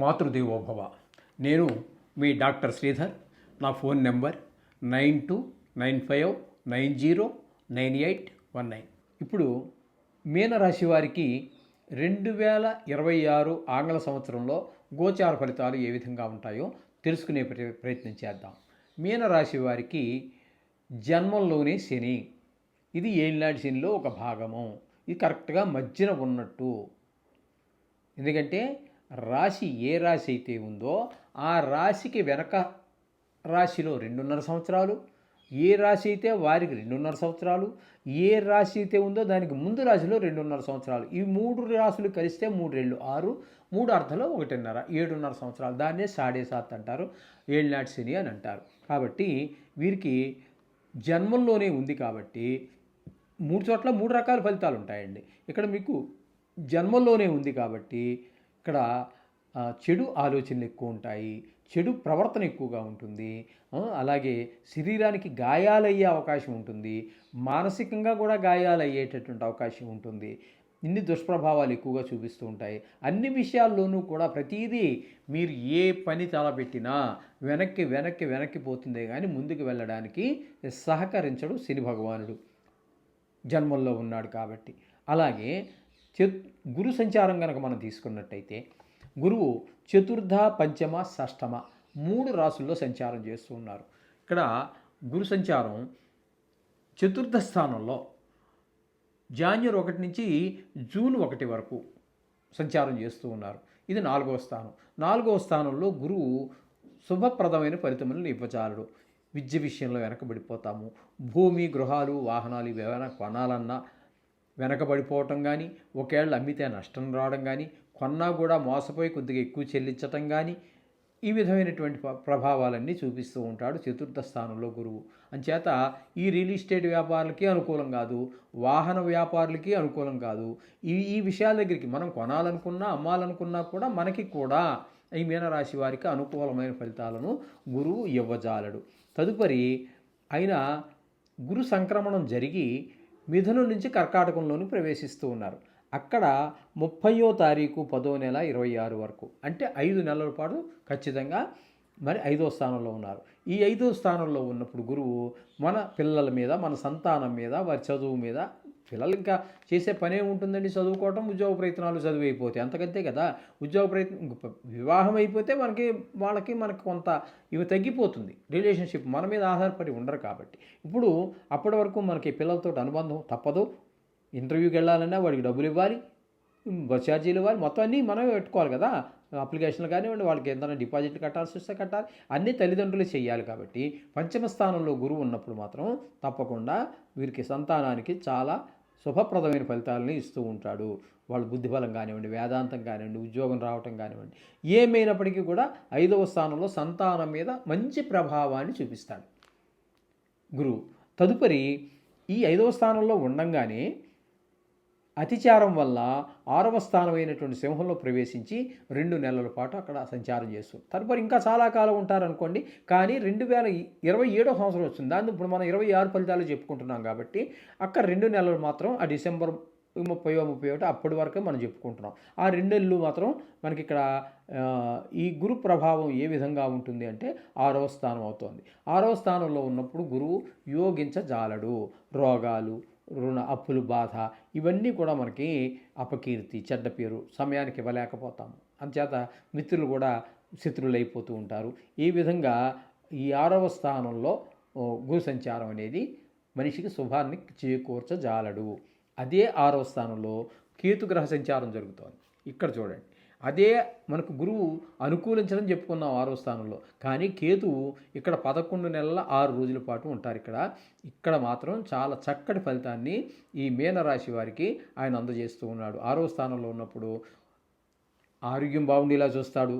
మాతృదేవోభవ. నేను మీ డాక్టర్ శ్రీధర్ నా phone number nine two nine five nine zero nine eight one nine. ఇప్పుడు మీనరాశి వారికి రెండు వేల ఇరవై ఆరు ఆంగ్ల సంవత్సరంలో గోచార ఫలితాలు ఏ విధంగా ఉంటాయో తెలుసుకునే ప్ర- ప్రయత్నం చేద్దాం. మీనరాశి వారికి జన్మంలోనే శని. ఇది ఏలినాటి శనిలో ఒక భాగము. ఇది కరెక్ట్గా మధ్యన ఉన్నట్టు. ఎందుకంటే రాశి ఏ రాశి అయితే ఉందో ఆ రాశికి వెనక రాశిలో రెండున్నర సంవత్సరాలు ఏ రాశి అయితే వారికి రెండున్నర సంవత్సరాలు ఏ రాశి అయితే ఉందో దానికి ముందు రాశిలో రెండున్నర సంవత్సరాలు. ఈ మూడు రాశులు కలిస్తే మూడు రెండు ఆరు మూడు అర్థంలో ఒకటిన్నర ఏడున్నర సంవత్సరాలు. దాన్నే సాడే సాత్ అంటారు ఏళ్ళనాటి శని అని అంటారు. కాబట్టి వీరికి జన్మంలోనే ఉంది కాబట్టి మూడు చోట్ల మూడు రకాల ఫలితాలు ఉంటాయండి. ఇక్కడ మీకు జన్మంలోనే ఉంది కాబట్టి ఇక్కడ చెడు ఆలోచనలు ఎక్కువ ఉంటాయి చెడు ప్రవర్తన ఎక్కువగా ఉంటుంది అలాగే శరీరానికి గాయాలయ్యే అవకాశం ఉంటుంది మానసికంగా కూడా గాయాలయ్యేటటువంటి అవకాశం ఉంటుంది ఇన్ని దుష్ప్రభావాలు ఎక్కువగా చూపిస్తూ ఉంటాయి. అన్ని విషయాల్లోనూ కూడా ప్రతిదీ మీరు ఏ పని తలపెట్టినా వెనక్కి వెనక్కి వెనక్కి పోతుందే కానీ ముందుకు వెళ్ళడానికి సహకరించడు శని భగవానుడు. జన్మల్లో ఉన్నాడు కాబట్టి. అలాగే గురు సంచారం కనుక మనం తీసుకున్నట్టయితే గురువు చతుర్థ పంచమ షష్టమ మూడు రాసుల్లో సంచారం చేస్తూ ఉన్నారు. ఇక్కడ గురు సంచారం చతుర్థ స్థానంలో జాన్యుర్ ఒకటి నుంచి జూన్ ఒకటి వరకు సంచారం చేస్తూ ఉన్నారు. ఇది నాలుగవ స్థానం. నాలుగవ స్థానంలో గురువు శుభప్రదమైన ఫలితములను ఇవ్వచాలడు విద్య విషయంలో వెనకబడిపోతాము. భూమి గృహాలు వాహనాలు ఇవి ఏమైనా కొనాలన్నా వెనకబడిపోవటం కానీ ఒకేళ్ళు అమ్మితే నష్టం రావడం కానీ కొన్నా కూడా మోసపోయి కొద్దిగా ఎక్కువ చెల్లించటం కానీ ఈ విధమైనటువంటి ప్రభావాలన్నీ చూపిస్తూ ఉంటాడు చతుర్థ స్థానంలో గురువు. అంచేత ఈ రియల్ ఎస్టేట్ వ్యాపారులకి అనుకూలం కాదు వాహన వ్యాపారులకి అనుకూలం కాదు. ఈ ఈ విషయాల దగ్గరికి మనం కొనాలనుకున్నా అమ్మాలనుకున్నా కూడా మనకి కూడా ఈ మీనరాశి వారికి అనుకూలమైన ఫలితాలను గురువు ఇవ్వజాలడు. తదుపరి ఆయన గురు సంక్రమణం జరిగి మిథునం నుంచి కర్కాటకంలోని ప్రవేశిస్తూ ఉన్నారు. అక్కడ ముప్పయో తారీఖు పదో నెల ఇరవై ఆరు వరకు అంటే ఐదు నెలల పాటు ఖచ్చితంగా మరి ఐదో స్థానంలో ఉన్నారు. ఈ ఐదో స్థానంలో ఉన్నప్పుడు గురువు మన పిల్లల మీద మన సంతానం మీద వారి చదువు మీద పిల్లలు ఇంకా చేసే పనే ఉంటుందండి చదువుకోవటం ఉద్యోగ ప్రయత్నాలు చదువు అయిపోతాయి అంతకంతే కదా? ఉద్యోగ ప్రయత్నం వివాహం అయిపోతే మనకి వాళ్ళకి మనకి కొంత ఇవి తగ్గిపోతుంది. రిలేషన్షిప్ మన మీద ఆధారపడి ఉండరు కాబట్టి. ఇప్పుడు అప్పటి వరకు మనకి పిల్లలతో అనుబంధం తప్పదు. ఇంటర్వ్యూకి వెళ్ళాలన్నా వాడికి డబ్బులు ఇవ్వాలి బస్ ఛార్జీలు ఇవ్వాలి మొత్తం అన్నీ మనమే పెట్టుకోవాలి కదా? అప్లికేషన్లు కానివ్వండి వాళ్ళకి ఏదైనా డిపాజిట్లు కట్టాల్సి వస్తే కట్టాలి. అన్ని తల్లిదండ్రులు చేయాలి కాబట్టి పంచమ స్థానంలో గురువు ఉన్నప్పుడు మాత్రం తప్పకుండా వీరికి సంతానానికి చాలా శుభప్రదమైన ఫలితాలని ఇస్తూ ఉంటాడు. వాళ్ళు బుద్ధిబలం కానివ్వండి వేదాంతం కానివ్వండి ఉద్యోగం రావటం కానివ్వండి ఏమైనప్పటికీ కూడా ఐదవ స్థానంలో సంతానం మీద మంచి ప్రభావాన్ని చూపిస్తాడు. గురువు తదుపరి ఈ ఐదవ స్థానంలో ఉండంగానే అతిచారం వల్ల ఆరవ స్థానమైనటువంటి సింహంలో ప్రవేశించి రెండు నెలల పాటు అక్కడ సంచారం చేస్తుంది తదుపరి ఇంకా చాలా కాలం ఉంటారనుకోండి కానీ రెండు వేల ఇరవై ఏడో సంవత్సరం వచ్చింది. దాన్ని ఇప్పుడు మనం ఇరవై ఆరు ఫలితాలు చెప్పుకుంటున్నాం కాబట్టి అక్కడ రెండు నెలలు మాత్రం ఆ డిసెంబర్ ముప్పై ముప్పై ఒకటి అప్పటి వరకే మనం చెప్పుకుంటున్నాం. ఆ రెండు నెలలు మాత్రం మనకి ఇక్కడ ఈ గురు ప్రభావం ఏ విధంగా ఉంటుంది అంటే ఆరవ స్థానం అవుతుంది. ఆరవ స్థానంలో ఉన్నప్పుడు గురువు యోగించజాలడు. రోగాలు రుణ అప్పులు బాధ ఇవన్నీ కూడా మనకి అపకీర్తి చెడ్డ పేరు సమయానికి ఇవ్వలేకపోతాము. అంచేత మిత్రులు కూడా శత్రులైపోతూ ఉంటారు. ఈ విధంగా ఈ ఆరవ స్థానంలో గురు సంచారం అనేది మనిషికి శుభాన్ని చేకూర్చజాలడు. అదే ఆరవ స్థానంలో కేతుగ్రహ సంచారం జరుగుతోంది. ఇక్కడ చూడండి. అదే మనకు గురువు అనుకూలించడం చెప్పుకున్నాం ఆరో స్థానంలో. కానీ కేతువు ఇక్కడ పదకొండు నెలల ఆరు రోజుల పాటు ఉంటారు ఇక్కడ. ఇక్కడ మాత్రం చాలా చక్కటి ఫలితాన్ని ఈ మీనరాశి వారికి ఆయన అందజేస్తూ ఉన్నాడు. ఆరో స్థానంలో ఉన్నప్పుడు ఆరోగ్యం బాగుండేలా చూస్తాడు.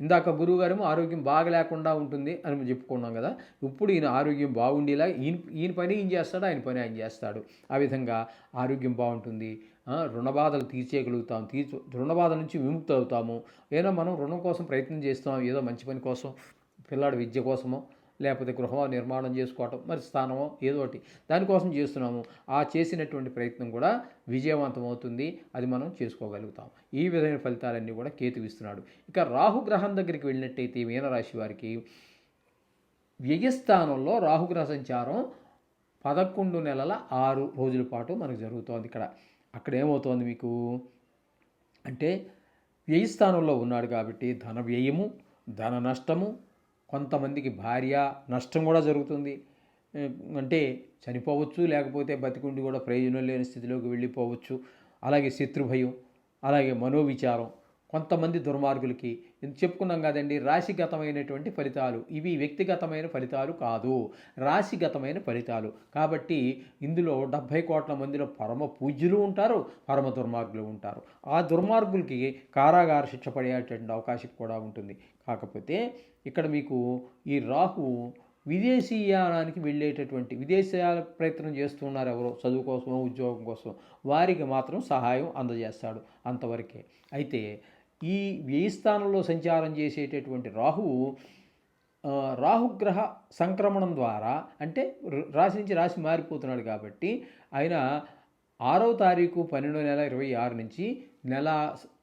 ఇందాక గురువుగారేమో ఆరోగ్యం బాగలేకుండా ఉంటుంది అని చెప్పుకున్నాం కదా ఇప్పుడు ఈయన ఆరోగ్యం బాగుండేలా ఈయన ఈయన పని ఈయన చేస్తాడు? ఆయన పని ఆయన చేస్తాడు. ఆ విధంగా ఆరోగ్యం బాగుంటుంది. రుణబాధలు రుణ బాధలు తీర్చేయగలుగుతాం. తీర్చు రుణ బాధ నుంచి విముక్తి అవుతాము. ఏదో మనం రుణం కోసం ప్రయత్నం చేస్తాం ఏదో మంచి పని కోసం పిల్లాడి విద్య కోసమో లేకపోతే గృహం నిర్మాణం చేసుకోవటం మరి స్థానమో ఏదో ఒకటి. దానికోసం చేస్తున్నాము. ఆ చేసినటువంటి ప్రయత్నం కూడా విజయవంతం అవుతుంది అది మనం చేసుకోగలుగుతాం. ఈ విధమైన ఫలితాలన్నీ కూడా కేతు ఇస్తున్నాడు. ఇక రాహు గ్రహం దగ్గరికి వెళ్ళినట్టయితే మీనరాశి వారికి వ్యయస్థానంలో రాహుగ్రహ సంచారం పదకొండు నెలల ఆరు రోజుల పాటు మనకు జరుగుతోంది ఇక్కడ. అక్కడ ఏమవుతోంది మీకు? అంటే వ్యయస్థానంలో ఉన్నాడు కాబట్టి ధన వ్యయము ధన నష్టము కొంతమందికి భార్య నష్టం కూడా జరుగుతుంది. అంటే చనిపోవచ్చు లేకపోతే బతికుండి కూడా ప్రయోజనం లేని స్థితిలోకి వెళ్ళిపోవచ్చు. అలాగే శత్రుభయం అలాగే మనోవిచారం కొంతమంది దుర్మార్గులకి చెప్పుకున్నాం కదండి రాశిగతమైనటువంటి ఫలితాలు. ఇవి వ్యక్తిగతమైన ఫలితాలు కాదు రాశిగతమైన ఫలితాలు. కాబట్టి ఇందులో డెబ్భై కోట్ల మందిలో పరమ పూజ్యులు ఉంటారు పరమ దుర్మార్గులు ఉంటారు. ఆ దుర్మార్గులకి కారాగార శిక్ష పడేటువంటి అవకాశం కూడా ఉంటుంది. కాకపోతే ఇక్కడ మీకు ఈ రాహు విదేశీయానానికి వెళ్ళేటటువంటి విదేశాల ప్రయత్నం చేస్తున్నారు ఎవరో చదువు కోసమో ఉద్యోగం కోసం వారికి మాత్రం సహాయం అందజేస్తాడు అంతవరకే. అయితే ఈ వ్యయ స్థానంలో సంచారం చేసేటటువంటి రాహువు రాహుగ్రహ సంక్రమణం ద్వారా అంటే రాశి నుంచి రాశి మారిపోతున్నాడు కాబట్టి ఆయన ఆరవ తారీఖు పన్నెండో నెల ఇరవై ఆరు నుంచి నెల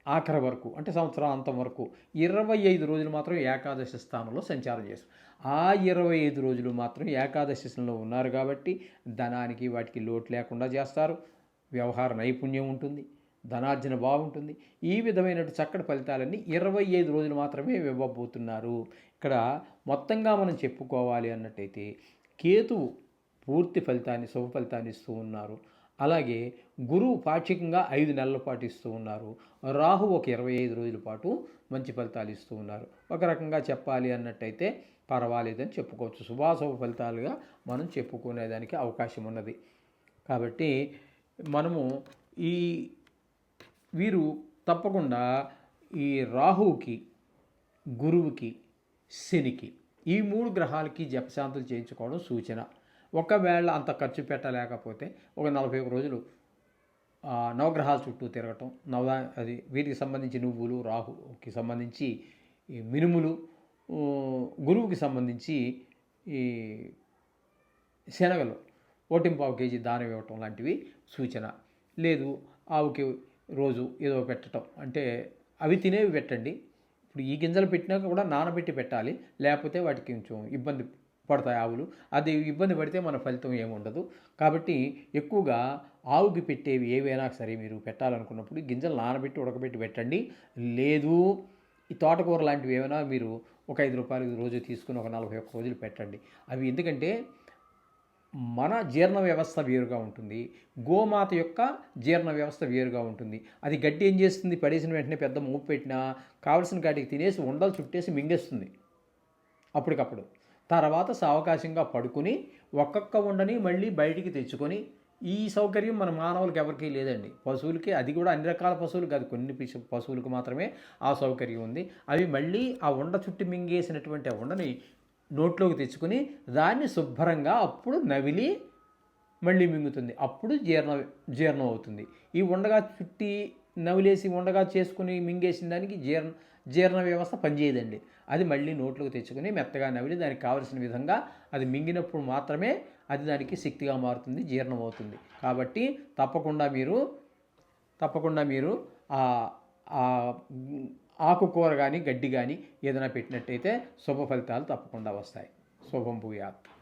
ఆఖరి వరకు అంటే సంవత్సరాంతం వరకు ఇరవై ఐదు రోజులు మాత్రం ఏకాదశి స్థానంలో సంచారం చేస్తారు ఆ ఇరవై ఐదు రోజులు మాత్రం ఏకాదశిలో ఉన్నారు కాబట్టి ధనానికి వాటికి లోటు లేకుండా చేస్తారు. వ్యవహార నైపుణ్యం ఉంటుంది. ధనార్జన బాగుంటుంది. ఈ విధమైన చక్కటి ఫలితాలన్నీ ఇరవై ఐదు రోజులు మాత్రమే ఇవ్వబోతున్నారు. ఇక్కడ మొత్తంగా మనం చెప్పుకోవాలి అన్నట్టయితే కేతువు పూర్తి ఫలితాన్ని శుభ ఫలితాన్ని ఇస్తూ ఉన్నారు. అలాగే గురువు పాక్షికంగా ఐదు నెలల పాటు ఇస్తూ ఉన్నారు. రాహు ఒక ఇరవై ఐదు రోజుల పాటు మంచి ఫలితాలు ఇస్తూ ఉన్నారు. ఒక రకంగా చెప్పాలి అన్నట్టయితే పర్వాలేదని చెప్పుకోవచ్చు. శుభాశుభ ఫలితాలుగా మనం చెప్పుకునేదానికి అవకాశం ఉన్నది. కాబట్టి మనము ఈ వీరు తప్పకుండా ఈ రాహువుకి గురువుకి శనికి ఈ మూడు గ్రహాలకి జపశాంతులు చేయించుకోవడం సూచన. ఒకవేళ అంత ఖర్చు పెట్టలేకపోతే ఒక నలభై ఒక రోజులు నవగ్రహాల చుట్టూ తిరగటం నవ అది వీటికి సంబంధించి నువ్వులు రాహుకి సంబంధించి ఈ మినుములు గురువుకి సంబంధించి ఈ శనగలు ఓటింపావు కేజీ దానం ఇవ్వటం లాంటివి సూచన. లేదు ఆవుకి రోజు ఏదో పెట్టడం అంటే అవి తినేవి పెట్టండి. ఇప్పుడు ఈ గింజలు పెట్టినాక కూడా నానబెట్టి పెట్టాలి. లేకపోతే వాటికి కొంచెం ఇబ్బంది పడతాయి ఆవులు. అది ఇబ్బంది పడితే మన ఫలితం ఏముండదు. కాబట్టి ఎక్కువగా ఆవుకి పెట్టేవి ఏవైనా సరే మీరు పెట్టాలనుకున్నప్పుడు గింజలు నానబెట్టి ఉడకబెట్టి పెట్టండి. లేదు ఈ తోటకూర లాంటివి ఏమైనా మీరు ఒక ఐదు రూపాయలు రోజు తీసుకుని ఒక నలభై ఒక్క రోజులు పెట్టండి. అవి ఎందుకంటే మన జీర్ణ వ్యవస్థ వేరుగా ఉంటుంది. గోమాత యొక్క జీర్ణ వ్యవస్థ వేరుగా ఉంటుంది. అది గడ్డి ఏం చేస్తుంది? పడేసిన వెంటనే పెద్ద మూపు పెట్టినా కావలసిన గాటికి తినేసి ఉండలు చుట్టేసి మింగేస్తుంది. అప్పటికప్పుడు. తర్వాత సావకాశంగా పడుకుని ఒక్కొక్క ఉండని మళ్ళీ బయటికి తెచ్చుకొని ఈ సౌకర్యం మన మానవులకి ఎవరికీ లేదండి. పశువులకి అది కూడా అన్ని రకాల పశువులు కాదు. కొన్ని పశువులకు మాత్రమే ఆ సౌకర్యం ఉంది. అవి మళ్ళీ ఆ ఉండ చుట్టి మింగేసినటువంటి ఆ ఉండని నోట్లోకి తెచ్చుకొని దాన్ని శుభ్రంగా అప్పుడు నవిలి మళ్ళీ మింగుతుంది. అప్పుడు జీర్ణ జీర్ణం అవుతుంది. ఈ ఉండగా చుట్టి నవిలేసి ఉండగా చేసుకుని మింగేసిన దానికి జీర్ణ జీర్ణ వ్యవస్థ పనిచేయదండి. అది మళ్ళీ నోట్లోకి తెచ్చుకుని మెత్తగా నవిలి దానికి కావలసిన విధంగా అది మింగినప్పుడు మాత్రమే అది దానికి శక్తిగా మారుతుంది జీర్ణం అవుతుంది. కాబట్టి తప్పకుండా మీరు తప్పకుండా మీరు ఆ ఆకుకూర కానీ గడ్డి కానీ ఏదైనా పెట్టినట్టయితే శుభ ఫలితాలు తప్పకుండా వస్తాయి. శుభం భూయాత్.